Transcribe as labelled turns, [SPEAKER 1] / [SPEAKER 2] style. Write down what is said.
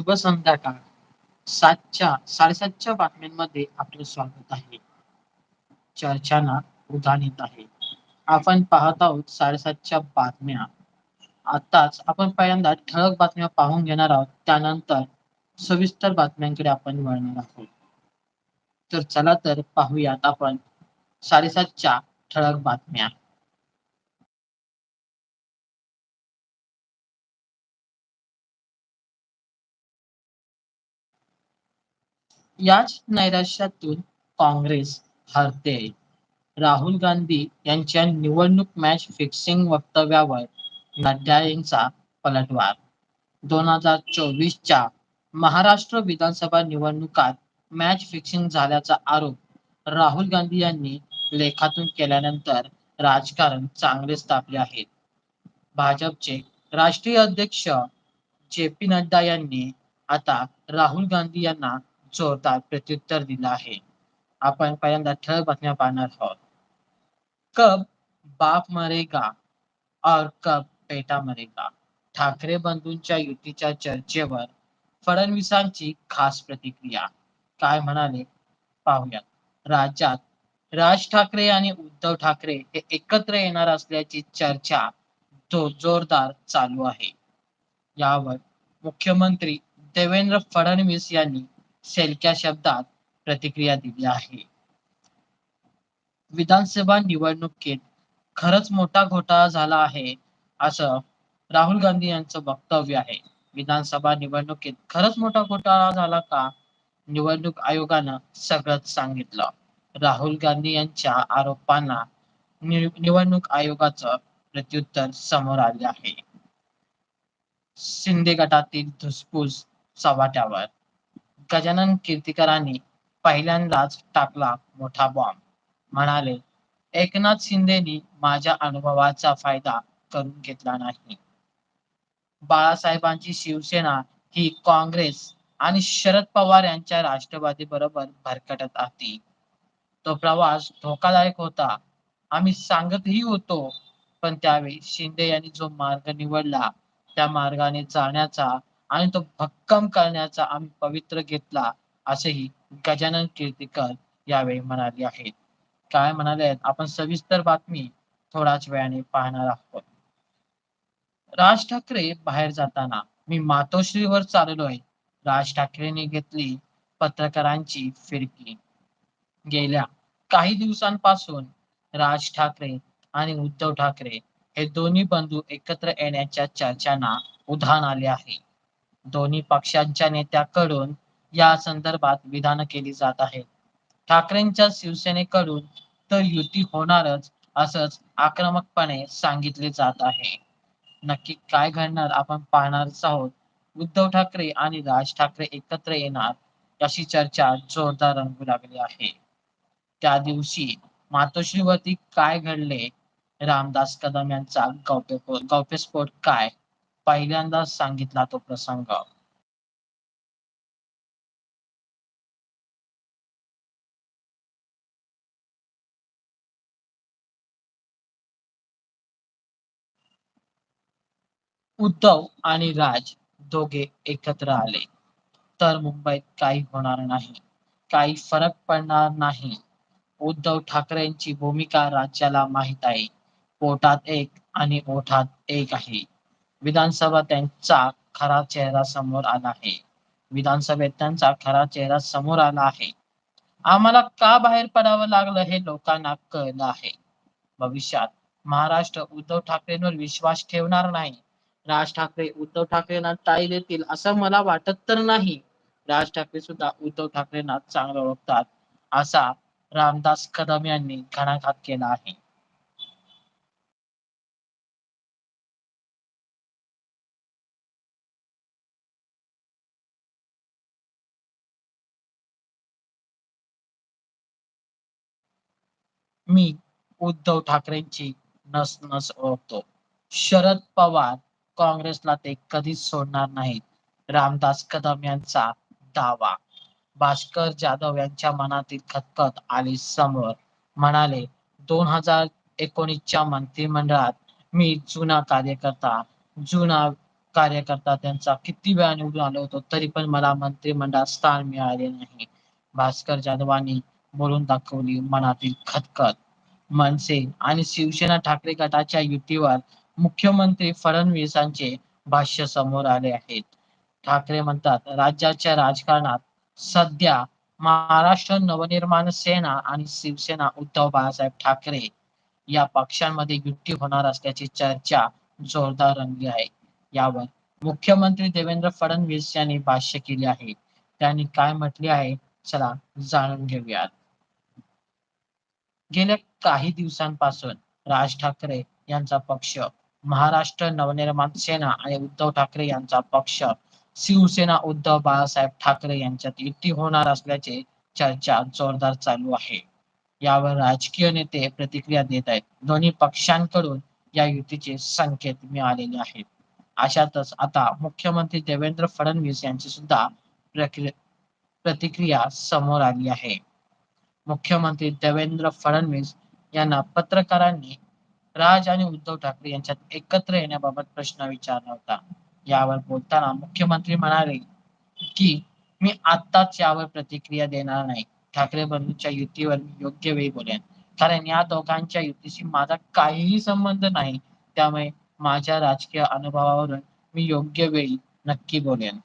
[SPEAKER 1] शुभ संध्याकाळ. सातच्या साडेसातच्या बातम्यांमध्ये आपलं स्वागत आहे. चर्चाना उधाण येत आहे. आपण पाहत आहोत साडेसातच्या बातम्या. आताच आपण पहिल्यांदा ठळक बातम्या पाहून घेणार आहोत. त्यानंतर सविस्तर बातम्यांकडे आपण वळणार आहोत. तर चला तर पाहूयात आपण साडेसातच्या ठळक बातम्या. याच नैराश्यातून काँग्रेस हरते राहुल गांधी यांच्या निवडणूक मॅच फिक्सिंग वक्तव्यावर नड्डा यांचा पलटवार. दोन हजार चोवीसच्या महाराष्ट्र विधानसभा निवडणुकात मॅच फिक्सिंग झाल्याचा आरोप राहुल गांधी यांनी लेखातून केल्यानंतर राजकारण चांगलेच तापले आहे. भाजपचे राष्ट्रीय अध्यक्ष जे पी नड्डा यांनी आता राहुल गांधी यांना जोरदार प्रत्युत्तर दिलं आहे. आपण पहिल्यांदा ठळक बातम्या पाहणार आहोत. कब बाप मरेगा और कब पेटा मरेगा? ठाकरे बंधूंच्या युतीच्या चर्चेवर फडणवीसांची खास प्रतिक्रिया. काय म्हणाले? पाहूयात. राज्यात राज ठाकरे आणि उद्धव ठाकरे हे एकत्र येणार असल्याची चर्चा जो जोरदार चालू आहे. यावर मुख्यमंत्री देवेंद्र फडणवीस यांनी सेलक्या शब्दात प्रतिक्रिया दिली आहे. विधानसभा निवडणुकीत खरंच मोठा घोटाळा झाला आहे असं राहुल गांधी यांचं वक्तव्य आहे. विधानसभा निवडणुकीत खरंच मोठा घोटाळा झाला का? निवडणूक आयोगानं सगळंच सांगितलं. राहुल गांधी यांच्या आरोपांना निवडणूक आयोगाचं प्रत्युत्तर समोर आले आहे. शिंदे गटातील धुसफूस चव्हाट्यावर गजानन कीर्तिकरांनी पहिल्यांदाच टाकला मोठा बॉम्ब म्हणाले एकनाथ शिंदेनी माझ्या अनुभवाचा फायदा करून घेतला नाही. बाळासाहेबांची शिवसेना ही काँग्रेस आणि शरद पवार यांच्या राष्ट्रवादी बरोबर भरकटत होती तो प्रवास धोकादायक होता. आम्ही सांगतही होतो. पण त्यावेळी शिंदे यांनी जो मार्ग निवडला त्या मार्गाने जाण्याचा आणि तो भक्कम करण्याचा आम्ही पवित्र घेतला असेही गजानन कीर्तीकर यावेळी म्हणाले आहेत. काय म्हणाले आपण सविस्तर बातमी थोड्याच वेळाने पाहणार आहोत. राज ठाकरे बाहेर जाताना मी मातोश्रीवर चाललोय. राज ठाकरेंनी घेतली पत्रकारांची फिरकी. गेल्या काही दिवसांपासून राज ठाकरे आणि उद्धव ठाकरे हे दोन्ही बंधू एकत्र येण्याच्या चर्चांना उधाण आले आहे. दोन्ही पक्षांच्या नेत्याकडून या संदर्भात विधान केली जात आहेत. ठाकरेंच्या शिवसेनेकडून तर युती होणारच असंच आक्रमकपणे सांगितले जात आहे. नक्की काय घडणार आपण पाहणारच आहोत. उद्धव ठाकरे आणि राज ठाकरे एकत्र येणार अशी चर्चा जोरदार रंगू लागली आहे. त्या दिवशी मातोश्रीवरती काय घडले? रामदास कदम यांचा गौप्य गौप्यस्फोट काय? पहिल्यांदाच सांगितला तो प्रसंग. उद्धव आणि राज दोघे एकत्र आले. तर मुंबईत काही होणार नाही. काही फरक पडणार नाही. उद्धव ठाकरेंची भूमिका राज्याला माहीत आहे. पोटात एक आणि ओठात एक आहे. विधानसभा त्यांचा खरा चेहरा समोर आला आहे. विधानसभेत त्यांचा खरा चेहरा समोर आला आहे. आम्हाला का बाहेर पडावं लागलं हे लोकांना कळलं आहे. भविष्यात महाराष्ट्र उद्धव ठाकरेंवर विश्वास ठेवणार नाही. राज ठाकरे उद्धव ठाकरेंना टाळी देतील असं मला वाटत तर नाही. राज ठाकरे सुद्धा उद्धव ठाकरेंना चांगलं ओळखतात असा रामदास कदम यांनी घणाघात केला आहे. मी उद्धव ठाकरेंची नस नस ओळखतो. शरद पवार काँग्रेसला ते कधीच सोडणार नाहीत. रामदास कदम यांचा दावा. भास्कर जाधव यांच्या मनातील खतखत आली समोर. म्हणाले दोन हजार एकोणीसच्या मंत्रिमंडळात मी जुना कार्यकर्ता जुना कार्यकर्ता त्यांचा किती वेळा निवडून आलो होतो तरी पण मला मंत्रिमंडळात स्थान मिळाले नाही. भास्कर जाधवांनी बोलून दाखवली मनातील खतखत मनसे आणि शिवसेना ठाकरे गटाच्या युतीवर मुख्यमंत्री फडणवीसांचे भाष्य समोर आले आहेत. ठाकरे म्हणतात राज्याच्या राजकारणात सध्या महाराष्ट्र नवनिर्माण सेना आणि शिवसेना उद्धव बाळासाहेब ठाकरे या पक्षांमध्ये युती होणार असल्याची चर्चा जोरदार रंगली आहे. यावर मुख्यमंत्री देवेंद्र फडणवीस यांनी भाष्य केले आहे. त्यांनी काय म्हटले आहे चला जाणून घेऊयात. गेल्या काही दिवसांपासून राज ठाकरे यांचा पक्ष महाराष्ट्र नवनिर्माण सेना आणि उद्धव ठाकरे यांचा पक्ष शिवसेना उद्धव बाळासाहेब ठाकरे यांच्यात युती होणार असल्याचे चर्चा जोरदार चालू आहे. यावर राजकीय नेते प्रतिक्रिया देत आहेत. दोन्ही पक्षांकडून या युतीचे संकेत मिळालेले आहेत. अशातच आता मुख्यमंत्री देवेंद्र फडणवीस यांची सुद्धा प्रक्रिया प्रतिक्रिया समोर आली आहे. मुख्यमंत्री देवेंद्र फडणवीस यांना पत्रकारांनी राज आणि उद्धव ठाकरे यांच्यात एकत्र येण्याबाबत प्रश्न विचारला होता. यावर बोलताना मुख्यमंत्री म्हणाले की मी आत्ताच यावर प्रतिक्रिया देणार नाही. ठाकरे बंधूंच्या युतीवर मी योग्य वेळी बोलेन. कारण या दोघांच्या युतीशी माझा काहीही संबंध नाही. त्यामुळे माझ्या राजकीय अनुभवावरून मी योग्य वेळी नक्की बोलेन.